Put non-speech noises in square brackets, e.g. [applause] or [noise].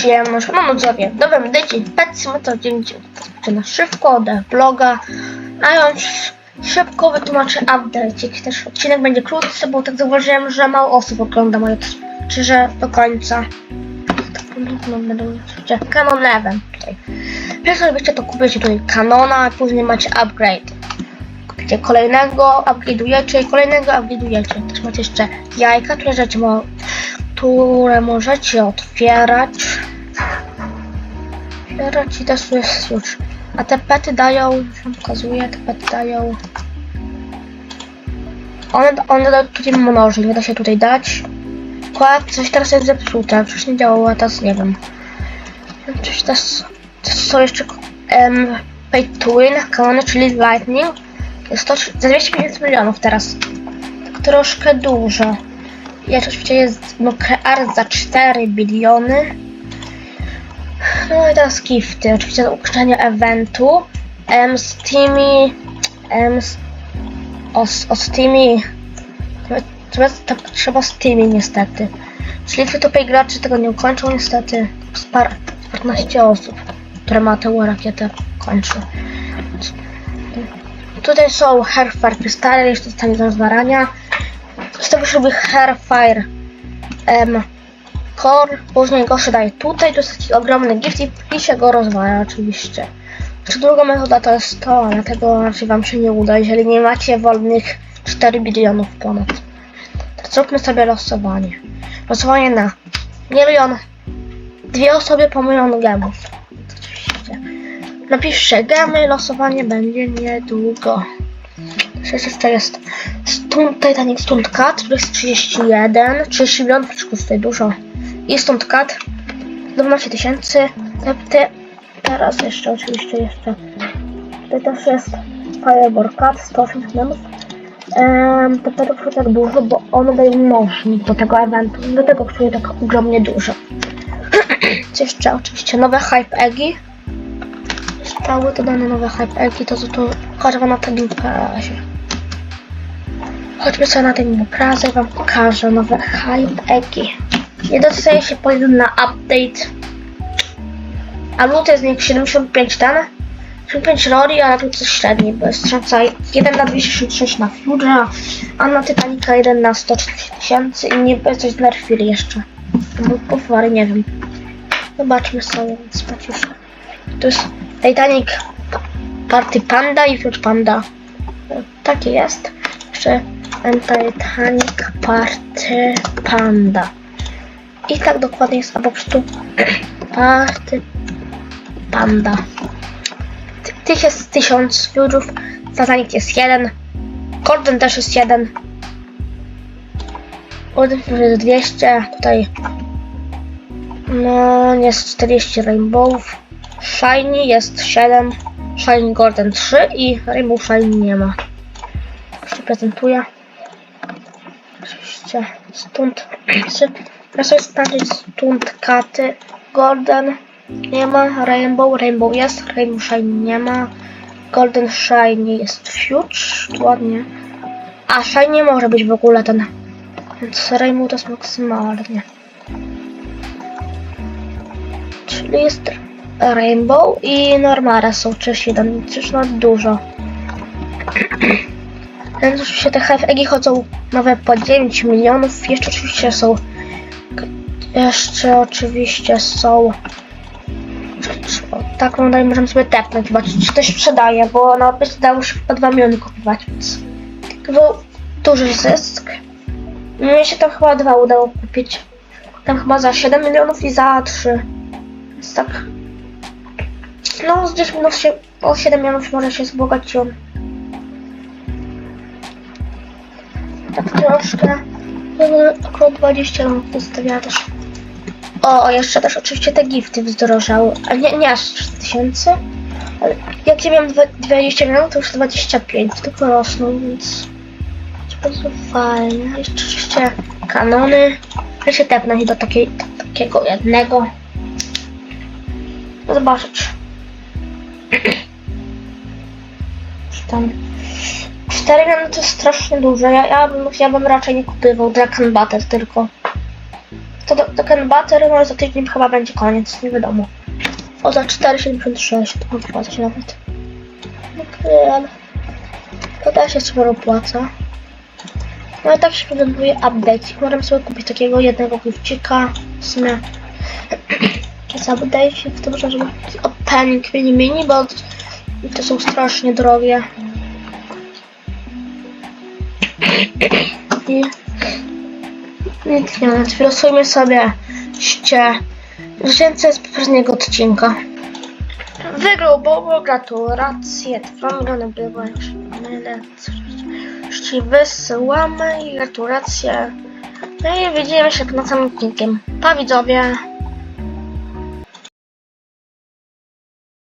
przyjemność. No no sobie, nowym dzieci, powiedzmy to dzień zaczyna szybko od vloga, a ja szybko wytłumaczę update. Też odcinek będzie krótszy, bo tak zauważyłem, że mało osób ogląda moje czy że do końca. Tak, no, będą oczywiście Canon 11 tutaj. Pierwsze robicie to kupicie tutaj Canona, a później macie upgrade. Kupicie kolejnego, upgrade'ujecie i kolejnego upgrade'ujecie. Też macie jeszcze jajka, które rzeczy które możecie otwierać. Otwierać i też jest już. A te pety dają, już wam pokazuję, te pety dają. One, one dają tutaj mnoży, nie da się tutaj dać. Kład, coś teraz jest zepsute, wcześniej działało, a teraz nie wiem. Coś teraz, to są jeszcze um, Pay to Win, czyli Lightning. Jest to za 250 milionów teraz. Tak troszkę dużo. I oczywiście jest Art za 4 biliony. No i teraz gifty. Oczywiście do ukończenia eventu. Em, z tymi... Em, z, o, o z tymi... Trzeba, tak, trzeba z tymi niestety. Czyli to pay gracze tego nie ukończą niestety. Z par, z 15 osób, które ma tę rakietę kończy. Tutaj są Hairfire krystale, jeszcze zostanie do zmarania. Z tego się robi Hairfire um, Core, później go daje tutaj, to jest taki ogromny gift i, i się go rozwala oczywiście. Czy druga metoda to jest to, ale tego raczej wam się nie uda, jeżeli nie macie wolnych 4 bilionów ponad. To zróbmy sobie losowanie. Losowanie na milion, dwie osoby po milion gemów. Napiszcie gemy, losowanie będzie niedługo. Jeszcze jest Stunt Titanic Stunt Cat, który jest 31, 30 milionów, troszkę tutaj dużo. I Stunt Cat, 12 tysięcy. Te, te, teraz jeszcze oczywiście jeszcze. Tutaj też jest Fireball Cat, 108 milionów. Um, to tego tak dużo, bo one dają mnożnik do tego eventu. Do tego czuję tak ogromnie dużo. [clears throat] Co jeszcze? Oczywiście nowe Hype Eggi. Zostały dodane nowe Hype Eggi, to tu pokażę wam na imprezie. Chodźmy sobie na imprezę i wam pokażę nowe Hype Eggi. Nie dostaje się po jeden na update. A luty z nich 75 ten. 75 Rory, ale tu coś średni, bo jest strzelca 1 na 266 na Fuge'a, a na Titanica 1 na 140 tysięcy i niby coś znerfili jeszcze. Bo pofary nie wiem. Zobaczmy sobie, więc patrz To jest Titanic Party Panda i Future Panda. E, Takie jest. Jeszcze Titanic Party Panda. I tak dokładnie jest, albo po prostu [clears throat] Party Panda. Ty- Tych jest 1000 Fuge'ów, Titanic jest jeden, Gordon też jest jeden. Gordon jest 200, tutaj no jest 40 Rainbowów. Shiny jest 7, Shiny Golden 3 i Rainbow Shiny nie ma. Tak się stąd [clears throat] sobie sprawdzić stąd katy. Golden nie ma, Rainbow, Rainbow jest, Rainbow Shiny nie ma. Golden Shiny jest Fuge, ładnie. A Shiny nie może być w ogóle ten. Więc Rainbow to jest maksymalnie. Czyli jest Rainbow i Normara są 31, już na dużo. [clears throat] Więc oczywiście te Hive Eggi chodzą nowe po 9 milionów. Jeszcze oczywiście są. Jeszcze oczywiście są. O, taką daj możemy sobie tepnąć, zobaczyć czy się sprzedaje, bo na opis dało się po 2 miliony kupować, więc to był duży zysk. Mnie się tam chyba dwa udało kupić. Tam chyba za 7 milionów i za 3. Więc tak. No, z 10 milionów się, o 7 milionów może się wzbogacił. Tak troszkę. Jakby Około 20 minut zostawiała też. O, jeszcze też oczywiście te gifty wzdrożały. A nie, nie aż 3000. Ale jak ja miałem dwa- 20 milionów, to już 25, tylko rosną, więc to bardzo fajne. Jeszcze oczywiście kanony. Ja się tepnę do, takiej, do takiego jednego. Zobaczyć. [clears throat] Czy tam 4 miliony to strasznie dużo. Ja, ja, bym, ja bym raczej nie kupował Dragon Battle tylko. to do- token battery, może za tydzień chyba będzie koniec, nie wiadomo. O, za 4,76, to opłaca się nawet. Ale to też jest super opłaca. No i tak się prezentuje update. Możemy sobie kupić takiego jednego gifcika. W sumie [clears throat] jest update w tym, że żeby opening mini mini, bo to są strasznie drogie. Nic nie mówiąc, wylosujmy sobie ście zwycięzcę z poprzedniego odcinka. Wygrał Bobo, gratulacje, 2 miliony było już mylę. Ci wysyłamy i gratulacje. No i widzimy się nad samym odcinkiem. Pa widzowie!